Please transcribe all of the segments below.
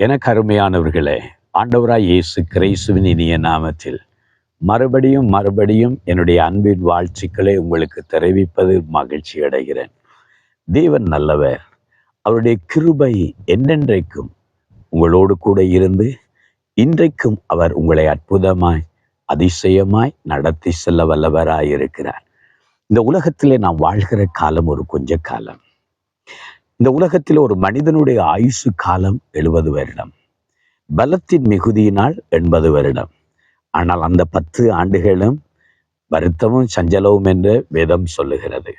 எனக்கு அருமையானவர்களே ஆண்டவராய் இயேசு கிரைசுவின் இனிய நாமத்தில் மறுபடியும் மறுபடியும் என்னுடைய அன்பின் வாழ்த்துக்களை உங்களுக்கு தெரிவிப்பது மகிழ்ச்சி அடைகிறேன். தேவன் நல்லவர். அவருடைய கிருபை என்றென்றைக்கும் உங்களோடு கூட இருந்து இன்றைக்கும் அவர் உங்களை அற்புதமாய் அதிசயமாய் நடத்தி செல்ல வல்லவராய் இருக்கிறார் இந்த உலகத்திலே நாம் வாழ்கிற காலம் ஒரு கொஞ்ச காலம். இந்த உலகத்தில் ஒரு மனிதனுடைய ஆயுசு காலம் எழுபது வருடம். பலத்தின் மிகுதியினால் எண்பது வருடம். ஆனால் அந்த பத்து ஆண்டுகளும் வருத்தமும் சஞ்சலவும் என்று வேதம் சொல்லுகிறது.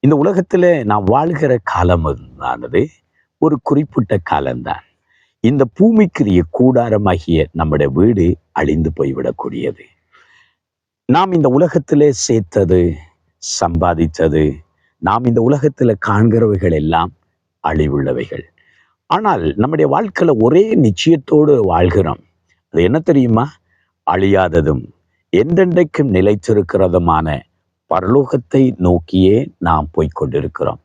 இந்த உலகத்தில் நாம் வாழ்கிற காலம் ஆனது ஒரு குறிப்பிட்ட காலம்தான். இந்த பூமிக்குரிய கூடாரமாகிய நம்முடைய வீடு அழிந்து போய்விடக்கூடியது. நாம் இந்த உலகத்திலே சேர்த்தது சம்பாதித்தது நாம் இந்த உலகத்தில் காண்கிறவைகள் எல்லாம் அழிவுள்ளவைகள். ஆனால் நம்முடைய வாழ்க்கையில் ஒரே நிச்சயத்தோடு வாழ்கிறோம். அது என்ன தெரியுமா? அழியாததும் எந்தெண்டைக்கும் நிலைத்திருக்கிறதுமான பரலோகத்தை நோக்கியே நாம் போய்கொண்டிருக்கிறோம்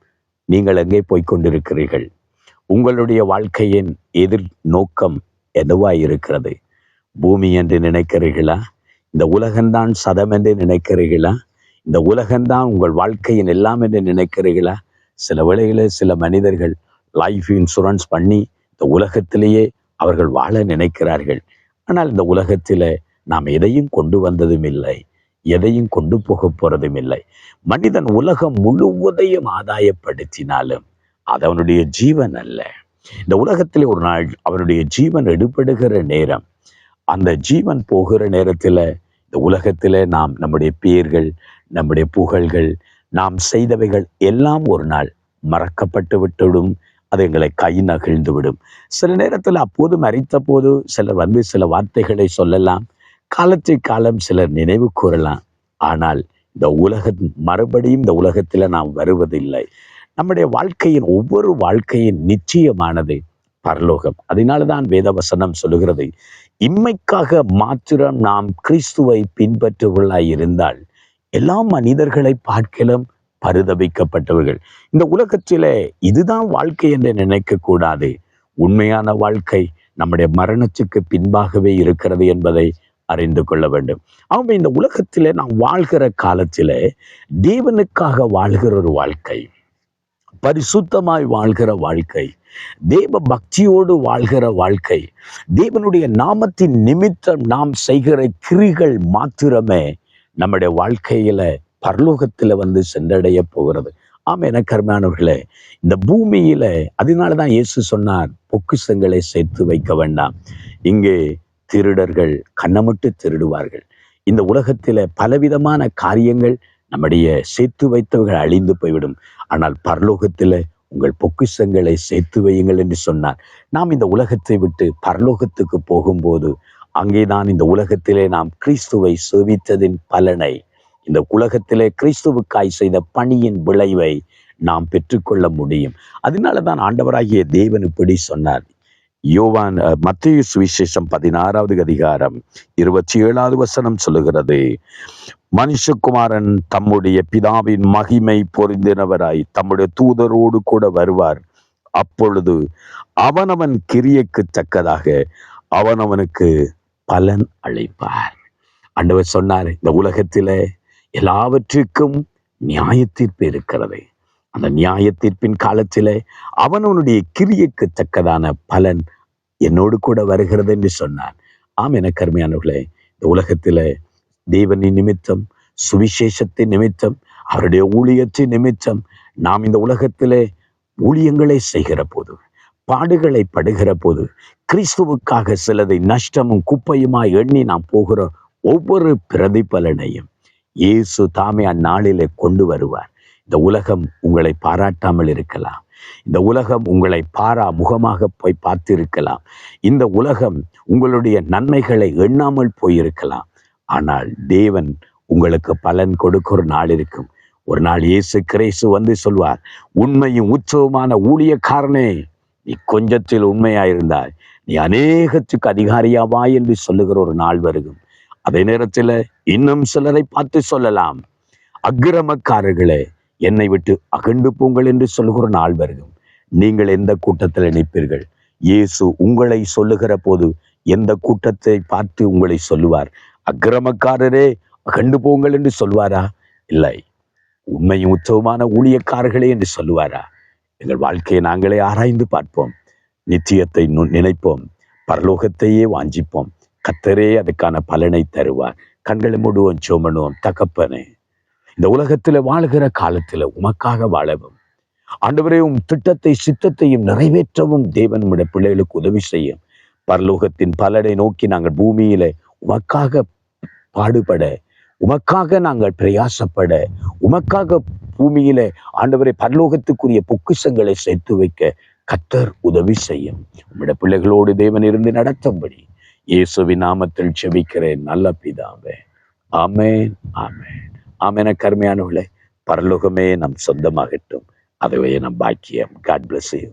நீங்கள் எங்கே போய்கொண்டிருக்கிறீர்கள் உங்களுடைய வாழ்க்கையின் எதிர் நோக்கம் எதுவாய் இருக்கிறது? பூமி என்று நினைக்கிறீர்களா? இந்த உலகம்தான் சதம் என்று நினைக்கிறீர்களா? இந்த உலகம்தான் உங்கள் வாழ்க்கையின் எல்லாம் என்று நினைக்கிறீர்களா? சில வேளைகளில் சில மனிதர்கள் லைஃப் இன்சூரன்ஸ் பண்ணி இந்த உலகத்திலேயே அவர்கள் வாழ நினைக்கிறார்கள். ஆனால் இந்த உலகத்தில் நாம் எதையும் கொண்டு வந்ததும் இல்லை. எதையும் கொண்டு போக போறதும் இல்லை. மனிதன் உலகம் முழுவதையும் ஆதாயப்படுத்தினாலும் அது அவனுடைய ஜீவன் அல்ல. இந்த உலகத்தில் ஒரு நாள் அவனுடைய ஜீவன் எடுபடுகிற நேரம். அந்த ஜீவன் போகிற நேரத்தில் இந்த உலகத்தில் நாம் நம்முடைய பேர்கள் நம்முடைய புகழ்கள் நாம் செய்தவைகள் எல்லாம் ஒரு நாள் மறக்கப்பட்டு விட்டுவிடும் அது எங்களை கை நகிழ்ந்து விடும். சில நேரத்தில் அப்போது மறித்த போது சிலர் வந்து சில வார்த்தைகளை சொல்லலாம் காலத்தை காலம் சிலர் நினைவு கூறலாம். ஆனால் இந்த உலக மறுபடியும் இந்த உலகத்தில் நாம் வருவதில்லை. நம்முடைய வாழ்க்கையின் ஒவ்வொரு வாழ்க்கையின் நிச்சயமானது பரலோகம். அதனால தான் வேதவசனம் சொல்லுகிறது இம்மைக்காக மாத்திரம் நாம் கிறிஸ்துவை பின்பற்றுவர்களாய் இருந்தால் எல்லா மனிதர்களை பார்க்கலும் பரிதபிக்கப்பட்டவர்கள். இந்த உலகத்திலே இதுதான் வாழ்க்கை என்று நினைக்க கூடாது உண்மையான வாழ்க்கை நம்முடைய மரணத்துக்கு பின்பாகவே இருக்கிறது என்பதை அறிந்து கொள்ள வேண்டும். அவங்க இந்த உலகத்திலே நாம் வாழ்கிற காலத்திலே தேவனுக்காக வாழ்கிற ஒரு வாழ்க்கை பரிசுத்தமாய் வாழ்கிற வாழ்க்கை தேவ பக்தியோடு வாழ்கிற வாழ்க்கை தேவனுடைய நாமத்தின் நிமித்தம் நாம் செய்கிற கிரிகள் மாத்திரமே நம்முடைய வாழ்க்கையில பரலோகத்துல வந்து சென்றடைய போகிறது. ஆமா என கருமானவர்களே இந்த பூமியில அதனால தான் இயேசு சொன்னார் பொக்கிசங்களை சேர்த்து வைக்க வேண்டாம். இங்கே திருடர்கள் கண்ணமிட்டு திருடுவார்கள். இந்த உலகத்தில பலவிதமான காரியங்கள் நம்முடைய சேர்த்து வைத்தவர்கள் அழிந்து போய்விடும். ஆனால் பரலோகத்தில் உங்கள் பொக்கிஷங்களை சேர்த்து வையுங்கள் என்று சொன்னார். நாம் இந்த உலகத்தை விட்டு பரலோகத்துக்கு போகும்போது அங்கேதான் இந்த உலகத்திலே நாம் கிறிஸ்துவை சேவித்ததின் பலனை. இந்த உலகத்திலே கிறிஸ்துவுக்காய் செய்த பணியின் விளைவை நாம் பெற்றுக்கொள்ள முடியும். அதனால தான் ஆண்டவராகிய தேவன் இப்படி சொன்னார். யோவான் மத்திய சுவிசேஷம் பதினாறாவது அதிகாரம் இருபத்தி ஏழாவது வசனம் சொல்லுகிறது. மனுஷகுமாரன் தம்முடைய பிதாவின் மகிமை பொருந்தினவராய் தம்முடைய தூதரோடு கூட வருவார். அப்பொழுது அவனவன் கிரியைக்கு தக்கதாக அவனவனுக்கு பலன் அளிப்பார். அண்டவர் சொன்னார் இந்த உலகத்தில எல்லாவற்றுக்கும் நியாயத்தீர்ப்பு இருக்கிறது. அந்த நியாய தீர்ப்பின் காலத்தில அவனுடைய கிரியைக்கு தக்கதான பலன் என்னோடு கூட வருகிறது என்று சொன்னான். ஆம் என கருமையானவர்களே இந்த உலகத்தில தேவனின் நிமித்தம் சுவிசேஷத்தின் நிமித்தம் அவருடைய ஊழியத்தின் நிமித்தம் நாம் இந்த உலகத்திலே ஊழியங்களை செய்கிற போது பாடுகளை படுகிற போது கிறிஸ்துவுக்காக சிலதை நஷ்டமும் குப்பையுமாய் எண்ணி நாம் போகிற ஒவ்வொரு பிரதிபலனையும் இயேசு தாமே அந்நாளிலே கொண்டு வருவார். இந்த உலகம் உங்களை பாராட்டாமல் இருக்கலாம். இந்த உலகம் உங்களை பாரா முகமாக போய் பார்த்திருக்கலாம். இந்த உலகம் உங்களுடைய நன்மைகளை எண்ணாமல் போயிருக்கலாம். ஆனால் தேவன் உங்களுக்கு பலன் கொடுக்க ஒரு நாள் இருக்கும் ஒரு நாள் இயேசு கிரேசு வந்து சொல்வார் உண்மையும் உற்சவமான ஊழியக்காரனே நீ கொஞ்சத்தில் உண்மையாயிருந்தாய். நீ அநேகத்துக்கு அதிகாரியாவா என்று சொல்லுகிற ஒரு நாள் வருகும். அதே நேரத்தில் இன்னும் சிலரை பார்த்து சொல்லலாம். அக்கிரமக்காரர்களே என்னை விட்டு அகண்டு போங்கள் என்று சொல்லுகிற நாள் வருகும். நீங்கள் எந்த கூட்டத்தில் நிற்பீர்கள்? இயேசு உங்களை சொல்லுகிற போது எந்த கூட்டத்தை பார்த்து உங்களை சொல்லுவார்? அக்கிரமக்காரரே அகண்டு போங்கள் என்று சொல்வாரா இல்லை. உண்மையும் உற்சவமான ஊழியக்காரர்களே என்று சொல்லுவாரா? எங்கள் வாழ்க்கையை நாங்களே ஆராய்ந்து பார்ப்போம். நிச்சயத்தை நினைப்போம். பரலோகத்தையே வாஞ்சிப்போம். கத்தரே அதுக்கான பலனை தருவார். கண்களை மூடுவோம் சோமனுவோம் தகப்பனே. இந்த உலகத்துல வாழுகிற காலத்துல உமக்காக வாழவும். ஆண்டவரே உம் திட்டத்தை சித்தத்தையும் நிறைவேற்றவும் தேவன் உம்முடைய பிள்ளைகளுக்கு உதவி செய்யும். பரலோகத்தின் பலனை நோக்கி நாங்கள் பூமியில உமக்காக பாடுபட உமக்காக நாங்கள் பிரயாசப்பட உமக்காக பூமியில ஆண்டவரை பரலோகத்துக்குரிய பொக்கிஷங்களை சேர்த்து வைக்க கத்தர் உதவி செய்யும். உம்மிட பிள்ளைகளோடு தேவன் இருந்து நடத்தும்படி இயேசுவின் நாமத்தில் செபிக்கிறேன். நல்ல பிதாவே. ஆமேன் ஆமேன். ஆமேன கருமையானவர்களே பரலோகமே நம் சொந்தமாகட்டும். அதுவே நம் பாக்கியம். God bless you